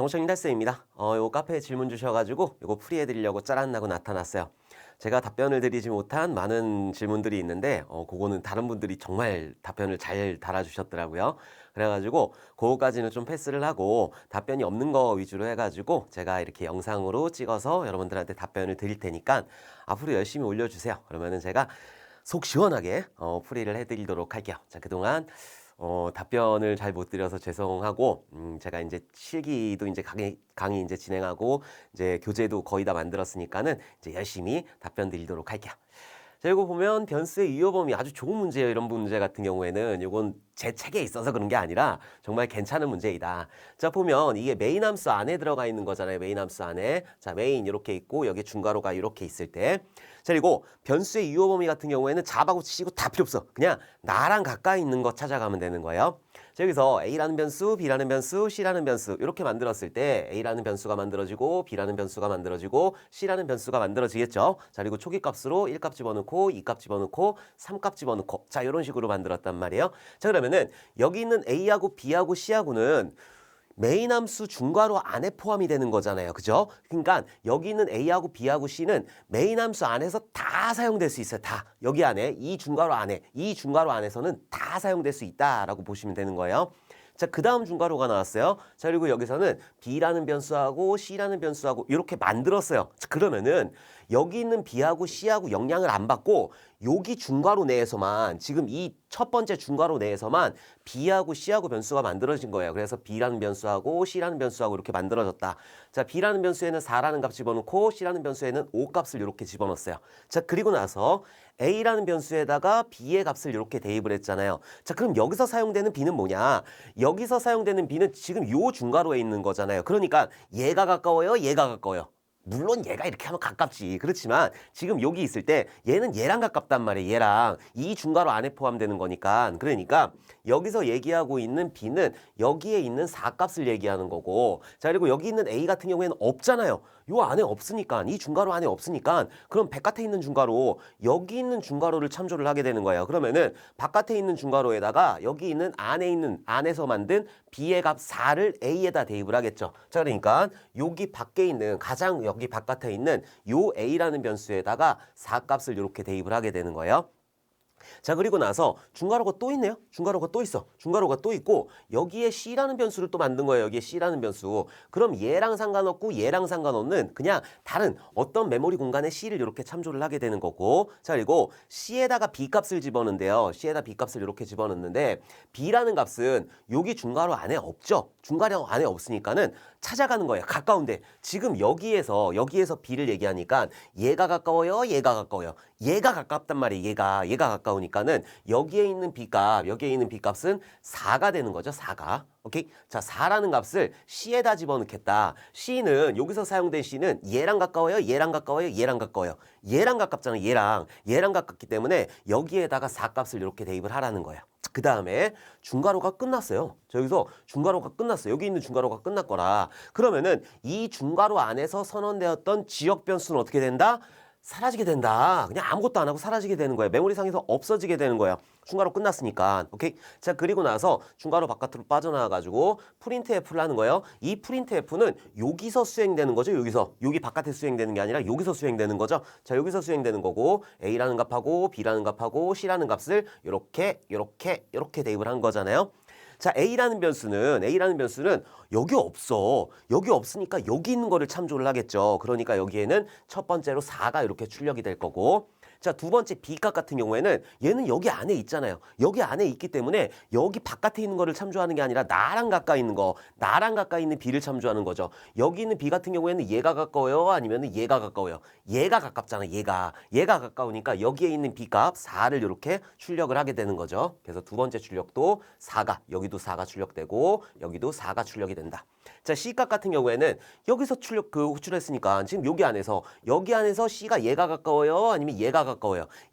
정청인 탈쌤입니다. 어, 요 카페에 질문 주셔가지고 요거 풀이해드리려고 짜란나고 나타났어요. 제가 답변을 드리지 못한 많은 질문들이 있는데 어, 그거는 다른 분들이 정말 답변을 잘 달아주셨더라고요. 그래가지고 그거까지는 좀 패스를 하고 답변이 없는 거 위주로 해가지고 제가 이렇게 영상으로 찍어서 여러분들한테 답변을 드릴 테니까 앞으로 열심히 올려주세요. 그러면은 제가 속 시원하게 어, 풀이를 해드리도록 할게요. 자 그동안 어, 답변을 잘 못 드려서 죄송하고 음, 제가 이제 실기도 이제 강의, 강의 이제 진행하고 이제 교재도 거의 다 만들었으니까는 이제 열심히 답변 드리도록 할게요. 자, 이거 보면 변수의 유효범위 아주 좋은 문제예요. 이런 문제 같은 경우에는 이건 제 책에 있어서 그런 게 아니라 정말 괜찮은 문제이다. 자, 보면 이게 메인 함수 안에 들어가 있는 거잖아요. 메인 함수 안에. 자, 메인 이렇게 있고 여기 중괄호가 이렇게 있을 때. 자, 그리고 변수의 유효 범위 같은 경우에는 잡하고 치고 다 필요 없어. 그냥 나랑 가까이 있는 거 찾아가면 되는 거예요. 자, 여기서 A라는 변수, B라는 변수, C라는 변수 이렇게 만들었을 때 A라는 변수가 만들어지고 B라는 변수가 만들어지고 C라는 변수가 만들어지겠죠. 자, 그리고 초기 값으로 1값 집어넣고 2값 집어넣고 3값 집어넣고 자, 이런 식으로 만들었단 말이에요. 자, 그러면 은 여기 있는 A하고 B하고 C하고는 메인 함수 중괄호 안에 포함이 되는 거잖아요. 그죠? 그러니까 여기 있는 A하고 B하고 C는 메인 함수 안에서 다 사용될 수 있어요. 다. 여기 안에 이 중괄호 안에 이 중괄호 안에서는 다 사용될 수 있다라고 보시면 되는 거예요. 자, 그 다음 중괄호가 나왔어요. 자, 그리고 여기서는 B라는 변수하고 C라는 변수하고 이렇게 만들었어요. 자, 그러면은 여기 있는 B하고 C하고 영향을 안 받고 여기 중괄호 내에서만 지금 이 첫 번째 중괄호 내에서만 B하고 C하고 변수가 만들어진 거예요. 그래서 B라는 변수하고 C라는 변수하고 이렇게 만들어졌다. 자, B라는 변수에는 4라는 값 집어넣고 C라는 변수에는 5 값을 이렇게 집어넣었어요. 자, 그리고 나서 A라는 변수에다가 B의 값을 이렇게 대입을 했잖아요. 자, 그럼 여기서 사용되는 B는 뭐냐? 여기서 사용되는 B는 지금 요 중괄호에 있는 거잖아요. 그러니까 얘가 가까워요, 얘가 가까워요. 물론 얘가 이렇게 하면 가깝지. 그렇지만 지금 여기 있을 때 얘는 얘랑 가깝단 말이에요. 얘랑 이 중괄호 안에 포함되는 거니까. 그러니까 여기서 얘기하고 있는 B는 여기에 있는 4값을 얘기하는 거고. 자, 그리고 여기 있는 A 같은 경우에는 없잖아요. 요 안에 없으니까 이 중괄호 안에 없으니까 그럼 바깥에 있는 중괄호 여기 있는 중괄호를 참조를 하게 되는 거예요. 그러면은 바깥에 있는 중괄호에다가 여기 있는 안에 있는 안에서 만든 b의 값 4를 a에다 대입을 하겠죠. 자 그러니까 여기 밖에 있는 가장 여기 바깥에 있는 요 a라는 변수에다가 4 값을 이렇게 대입을 하게 되는 거예요. 자 그리고 나서 중괄호가 또 있네요. 중괄호가 또 있어. 중괄호가 또 있고 여기에 C라는 변수를 또 만든 거예요. 여기에 C라는 변수. 그럼 얘랑 상관없고 얘랑 상관없는 그냥 다른 어떤 메모리 공간에 C를 이렇게 참조를 하게 되는 거고 자 그리고 C에다가 B 값을 집어넣는데요. C에다 B 값을 이렇게 집어넣는데 B라는 값은 여기 중괄호 안에 없죠. 중괄호 안에 없으니까는 찾아가는 거예요. 가까운데 지금 여기에서 여기에서 B를 얘기하니까 얘가 가까워요. 얘가 가까워요. 얘가 가깝단 말이에요. 얘가 얘가 가까 우니까는 여기에 있는 B값 여기에 있는 B값은 4가 되는 거죠. 4가. 오케이. 자, 4라는 값을 C에다 집어넣겠다. C는 여기서 사용된 C는 얘랑 가까워요. 얘랑 가까워요. 얘랑 가까워요. 얘랑 가깝잖아요. 얘랑. 얘랑 가깝기 때문에 여기에다가 4 값을 이렇게 대입을 하라는 거예요. 그 다음에 중괄호가 끝났어요. 자, 여기서 중괄호가 끝났어요. 여기 있는 중괄호가 끝났거라. 그러면은 이 중괄호 안에서 선언되었던 지역 변수는 어떻게 된다? 사라지게 된다. 그냥 아무것도 안 하고 사라지게 되는 거예요. 메모리상에서 없어지게 되는 거예요. 중괄호 끝났으니까. 오케이? 자, 그리고 나서 중괄호 바깥으로 빠져나와가지고 프린트 F를 하는 거예요. 이 프린트 F는 여기서 수행되는 거죠. 여기서. 여기 바깥에 수행되는 게 아니라 여기서 수행되는 거죠. 자, 여기서 수행되는 거고 A라는 값하고 B라는 값하고 C라는 값을 이렇게, 이렇게, 이렇게 대입을 한 거잖아요. 자, A라는 변수는 A라는 변수는 여기 없어. 여기 없으니까 여기 있는 거를 참조를 하겠죠. 그러니까 여기에는 첫 번째로 4가 이렇게 출력이 될 거고 자, 두 번째 B값 같은 경우에는 얘는 여기 안에 있잖아요. 여기 안에 있기 때문에 여기 바깥에 있는 거를 참조하는 게 아니라 나랑 가까이 있는 거, 나랑 가까이 있는 B를 참조하는 거죠. 여기 있는 B 같은 경우에는 얘가 가까워요? 아니면 얘가 가까워요? 얘가 가깝잖아, 얘가. 얘가 가까우니까 여기에 있는 B값 4를 이렇게 출력을 하게 되는 거죠. 그래서 두 번째 출력도 4가, 여기도 4가 출력되고 여기도 4가 출력이 된다. 자, C값 같은 경우에는 여기서 출력 그 호출했으니까 지금 여기 안에서 여기 안에서 C가 얘가 가까워요? 아니면 얘가 가까워요?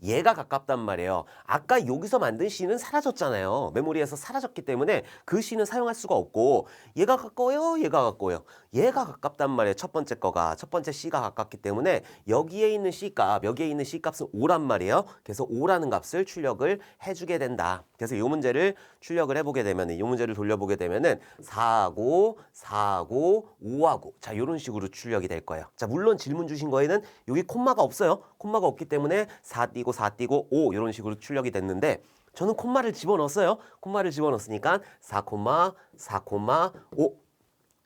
얘가 가깝단 말이에요. 아까 여기서 만든 C는 사라졌잖아요. 메모리에서 사라졌기 때문에 그 C는 사용할 수가 없고 얘가 가까워요? 얘가 가까워요? 얘가 가깝단 말이에요. 첫 번째 거가 첫 번째 C가 가깝기 때문에 여기에 있는 C 값, 여기에 있는 C 값은 5란 말이에요. 그래서 5라는 값을 출력을 해주게 된다. 그래서 이 문제를 출력을 해보게 되면 이 문제를 돌려보게 되면은 4하고 4하고 5하고 자 이런 식으로 출력이 될 거예요. 자 물론 질문 주신 거에는 여기 콤마가 없어요. 콤마가 없기 때문에 4 띄고 4 띄고 5 이런 식으로 출력이 됐는데 저는 콤마를 집어넣었어요. 콤마를 집어넣었으니까 4 콤마 4 콤마 5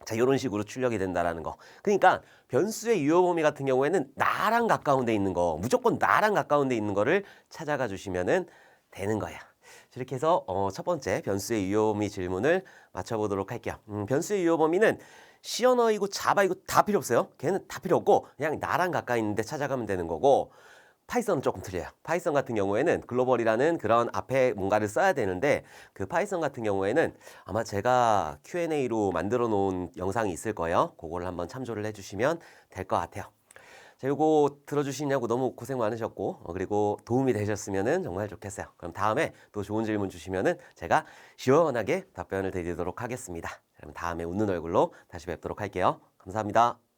자, 이런 식으로 출력이 된다라는 거. 그러니까 변수의 유효 범위 같은 경우에는 나랑 가까운 데 있는 거, 무조건 나랑 가까운 데 있는 거를 찾아가 주시면은 되는 거야. 이렇게 해서 어, 첫 번째 변수의 유효 범위 질문을 맞춰보도록 할게요. 음, 변수의 유효 범위는 시 언어이고 자바 이고 다 필요 없어요. 걔는 다 필요 없고 그냥 나랑 가까이 있는데 찾아가면 되는 거고 파이썬은 조금 틀려요. 파이썬 같은 경우에는 글로벌이라는 그런 앞에 뭔가를 써야 되는데 그 파이썬 같은 경우에는 아마 제가 Q&A로 만들어 놓은 영상이 있을 거예요. 그거를 한번 참조를 해주시면 될 것 같아요. 자, 요거 들어주시냐고 너무 고생 많으셨고, 어, 그리고 도움이 되셨으면 정말 좋겠어요. 그럼 다음에 또 좋은 질문 주시면은 제가 시원하게 답변을 드리도록 하겠습니다. 그럼 다음에 웃는 얼굴로 다시 뵙도록 할게요. 감사합니다.